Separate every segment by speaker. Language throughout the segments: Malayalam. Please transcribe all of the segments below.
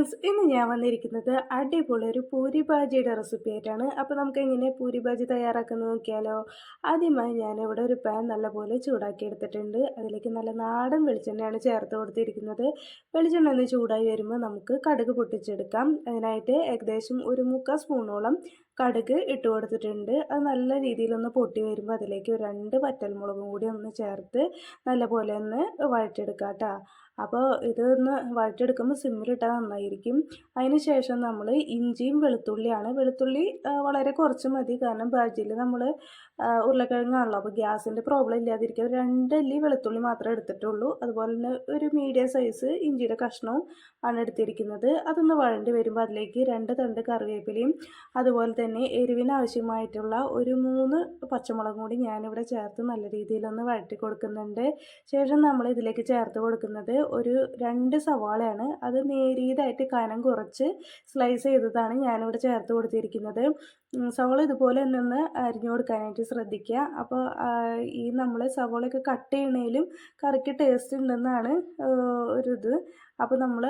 Speaker 1: ഫ്രണ്ട്സ് ഇന്ന് ഞാൻ വന്നിരിക്കുന്നത് അടിപൊളി ഒരു പൂരി ബാജിയുടെ റെസിപ്പി ആയിട്ടാണ്. അപ്പോൾ നമുക്ക് എങ്ങനെ പൂരി ബാജി തയ്യാറാക്കുന്നത് നോക്കിയാലോ? ആദ്യമായി ഞാനിവിടെ ഒരു പാൻ നല്ലപോലെ ചൂടാക്കി എടുത്തിട്ടുണ്ട്. അതിലേക്ക് നല്ല നാടൻ വെളിച്ചെണ്ണയാണ് ചേർത്ത് കൊടുത്തിരിക്കുന്നത്. വെളിച്ചെണ്ണ ഒന്ന് ചൂടായി വരുമ്പോൾ നമുക്ക് കടുക് പൊട്ടിച്ചെടുക്കാം. അതിനായിട്ട് ഏകദേശം ഒരു മുക്കാൽ സ്പൂണോളം കടുക് ഇട്ട് കൊടുത്തിട്ടുണ്ട്. അത് നല്ല രീതിയിലൊന്ന് പൊട്ടി വരുമ്പോൾ അതിലേക്ക് രണ്ട് പറ്റൽമുളകും കൂടി ഒന്ന് ചേർത്ത് നല്ലപോലെ ഒന്ന് വഴറ്റെടുക്കാം കേട്ടോ. അപ്പോൾ ഇതൊന്ന് സിമ്മിൽ സിമ്മിലിട്ടാൽ നന്നായിരിക്കും. അതിന് ശേഷം നമ്മൾ ഇഞ്ചിയും വെളുത്തുള്ളിയാണ്. വെളുത്തുള്ളി വളരെ കുറച്ച് മതി. കാരണം ബാജിയിൽ നമ്മൾ ഉരുളക്കിഴങ്ങാണല്ലോ. അപ്പോൾ ഗ്യാസിന്റെ പ്രോബ്ലം ഇല്ലാതിരിക്കുക രണ്ടല്ലി വെളുത്തുള്ളി മാത്രമേ എടുത്തിട്ടുള്ളൂ. അതുപോലെ തന്നെ ഒരു മീഡിയം സൈസ് ഇഞ്ചിയുടെ കഷ്ണവും ആണ് എടുത്തിരിക്കുന്നത്. അതൊന്ന് വഴണ്ടി വരുമ്പോൾ അതിലേക്ക് രണ്ട് തണ്ട് കറിവേപ്പിലയും അതുപോലെ തന്നെ എരിവിന് ആവശ്യമായിട്ടുള്ള ഒരു മൂന്ന് പച്ചമുളകും കൂടി ഞാനിവിടെ ചേർത്ത് നല്ല രീതിയിലൊന്ന് വഴറ്റി കൊടുക്കുന്നുണ്ട്. ശേഷം നമ്മൾ ഇതിലേക്ക് ചേർത്ത് കൊടുക്കുന്നത് ഒരു രണ്ട് സവാളയാണ്. അത് നേരിയതായിട്ട് കനം കുറച്ച് സ്ലൈസ് ചെയ്തതാണ് ഞാനിവിടെ ചേർത്ത് കൊടുത്തിരിക്കുന്നത്. സവാള ഇതുപോലെ നിന്ന് അരിഞ്ഞു കൊടുക്കാനായിട്ട് ശ്രദ്ധിക്കുക. അപ്പോൾ ഈ നമ്മൾ സവോളയൊക്കെ കട്ട് ചെയ്യണേലും കറിക്ക് ടേസ്റ്റ് ഉണ്ടെന്നാണ് ഒരു ഇത് അപ്പോൾ നമ്മൾ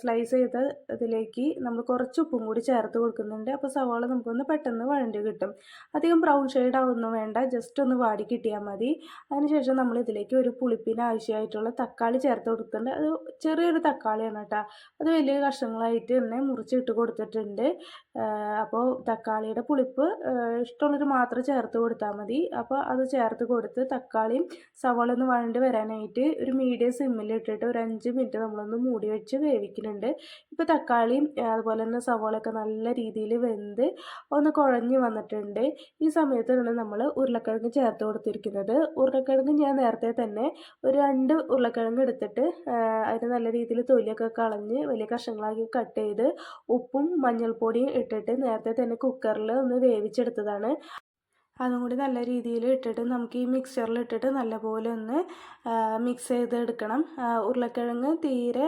Speaker 1: സ്ലൈസ് ചെയ്ത ഇതിലേക്ക് നമ്മൾ കുറച്ച് ഉപ്പും കൂടി ചേർത്ത് കൊടുക്കുന്നുണ്ട്. അപ്പോൾ സവാള നമുക്കൊന്ന് പെട്ടെന്ന് വഴണ്ടി കിട്ടും. അധികം ബ്രൗൺ ഷെയ്ഡ് ആവുന്നു വേണ്ട. ജസ്റ്റ് ഒന്ന് വാടി കിട്ടിയാൽ മതി. അതിനുശേഷം നമ്മൾ ഇതിലേക്ക് ഒരു പുളിപ്പിന് ആവശ്യമായിട്ടുള്ള തക്കാളി ചേർത്ത് കൊടുക്കുന്നുണ്ട്. അത് ചെറിയൊരു തക്കാളിയാണ് കേട്ടോ. അത് വലിയ കഷ്ണങ്ങളായിട്ട് തന്നെ മുറിച്ചിട്ട് കൊടുത്തിട്ടുണ്ട്. അപ്പോൾ തക്കാളിയുടെ പുളിപ്പ് ഇഷ്ടമുള്ളത് മാത്രം ചേർത്ത് കൊടുത്താൽ മതി. അപ്പോൾ അത് ചേർത്ത് കൊടുത്ത് തക്കാളിയും സവാള ഒന്ന് വഴണ്ടി വരാനായിട്ട് ഒരു മീഡിയം സിമ്മിൽ ഇട്ടിട്ട് ഒരു അഞ്ച് മിനിറ്റ് നമ്മളൊന്ന് മൂടി വെച്ച് വേവിക്കുന്നുണ്ട് ഇപ്പോൾ തക്കാളിയും അതുപോലെ തന്നെ സവാളയൊക്കെ നല്ല രീതിയിൽ വെന്ത് ഒന്ന് കുഴഞ്ഞ് വന്നിട്ടുണ്ട്. ഈ സമയത്താണ് നമ്മൾ ഉരുളക്കിഴങ്ങ് ചേർത്ത് കൊടുത്തിരിക്കുന്നത്. ഉരുളക്കിഴങ്ങ് ഞാൻ നേരത്തെ തന്നെ ഒരു രണ്ട് ഉരുളക്കിഴങ്ങ് എടുത്തിട്ട് അതിന് നല്ല രീതിയിൽ തൊലിയൊക്കെ കളഞ്ഞ് വലിയ കഷ്ണങ്ങളാക്കി കട്ട് ചെയ്ത് ഉപ്പും മഞ്ഞൾപ്പൊടിയും ഇട്ടിട്ട് നേരത്തെ തന്നെ കുക്കറിൽ ഒന്ന് വേവിച്ചെടുത്തതാണ്. അതും കൂടി നല്ല രീതിയിൽ ഇട്ടിട്ട് നമുക്ക് ഈ മിക്സ്ചറിൽ ഇട്ടിട്ട് നല്ലപോലെ ഒന്ന് മിക്സ് ചെയ്തെടുക്കണം. ഉരുളക്കിഴങ്ങ് തീരെ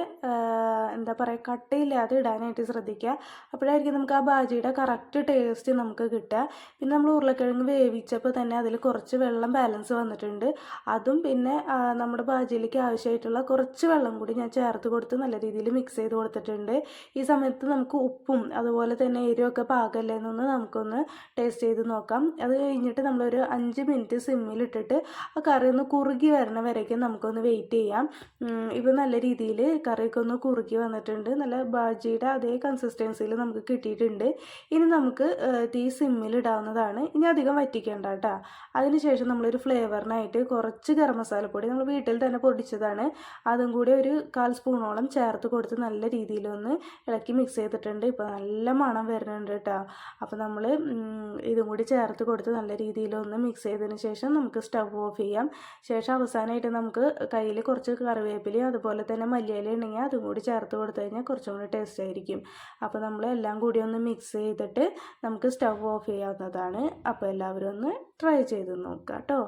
Speaker 1: എന്താ പറയുക കട്ടയില്ലാതെ ഇടാനായിട്ട് ശ്രദ്ധിക്കുക. അപ്പോഴായിരിക്കും നമുക്ക് ആ ഭാജിയുടെ കറക്റ്റ് ടേസ്റ്റ് നമുക്ക് കിട്ടുക. പിന്നെ നമ്മൾ ഉരുളക്കിഴങ്ങ് വേവിച്ചപ്പോൾ തന്നെ അതിൽ കുറച്ച് വെള്ളം ബാലൻസ് വന്നിട്ടുണ്ട്. അതും പിന്നെ നമ്മുടെ ഭാജിയിലേക്ക് ആവശ്യമായിട്ടുള്ള കുറച്ച് വെള്ളം കൂടി ഞാൻ ചേർത്ത് കൊടുത്ത് നല്ല രീതിയിൽ മിക്സ് ചെയ്ത് കൊടുത്തിട്ടുണ്ട്. ഈ സമയത്ത് നമുക്ക് ഉപ്പും അതുപോലെ തന്നെ എരിവൊക്കെ പാകമല്ലേ എന്നൊന്ന് നമുക്കൊന്ന് ടേസ്റ്റ് ചെയ്ത് നോക്കാം. അത് കഴിഞ്ഞിട്ട് നമ്മളൊരു അഞ്ച് മിനിറ്റ് സിമ്മിലിട്ടിട്ട് ആ കറി ഒന്ന് കുറുകി വരണ വരയ്ക്കും നമുക്കൊന്ന് വെയിറ്റ് ചെയ്യാം. ഇപ്പോൾ നല്ല രീതിയിൽ കറിയൊക്കെ ഒന്ന് കുറുകി വന്നിട്ടുണ്ട്. നല്ല ബാജിയുടെ അതേ കൺസിസ്റ്റൻസിയിൽ നമുക്ക് കിട്ടിയിട്ടുണ്ട്. ഇനി നമുക്ക് തീ സിമ്മിലിടാവുന്നതാണ് ഇനി അധികം വറ്റിക്കേണ്ട കേട്ടോ. അതിനുശേഷം നമ്മളൊരു ഫ്ലേവറിനായിട്ട് കുറച്ച് ഗരം മസാലപ്പൊടി നമ്മൾ വീട്ടിൽ തന്നെ പൊടിച്ചതാണ്. അതും കൂടി ഒരു കാൽ സ്പൂണോളം ചേർത്ത് കൊടുത്ത് നല്ല രീതിയിലൊന്ന് ഇളക്കി മിക്സ് ചെയ്തിട്ടുണ്ട്. ഇപ്പോൾ നല്ല മണം വരുന്നുണ്ട് കേട്ടോ. അപ്പോൾ നമ്മൾ ഇതും കൂടി ചേർത്ത് കൊടുത്ത് നല്ല നല്ല രീതിയിലൊന്ന് മിക്സ് ചെയ്തതിന് ശേഷം നമുക്ക് സ്റ്റവ് ഓഫ് ചെയ്യാം. ശേഷം അവസാനമായിട്ട് നമുക്ക് കയ്യിൽ കുറച്ച് കറിവേപ്പിലയും അതുപോലെ തന്നെ മല്ലിയില ഉണ്ടെങ്കിൽ അതും കൂടി ചേർത്ത് കൊടുത്തു കഴിഞ്ഞാൽ കുറച്ചും കൂടി ടേസ്റ്റ് ആയിരിക്കും. അപ്പോൾ നമ്മൾ എല്ലാം കൂടി ഒന്ന് മിക്സ് ചെയ്തിട്ട് നമുക്ക് സ്റ്റവ് ഓഫ് ചെയ്യാവുന്നതാണ്. അപ്പോൾ എല്ലാവരും ഒന്ന് ട്രൈ ചെയ്ത് നോക്കാം കേട്ടോ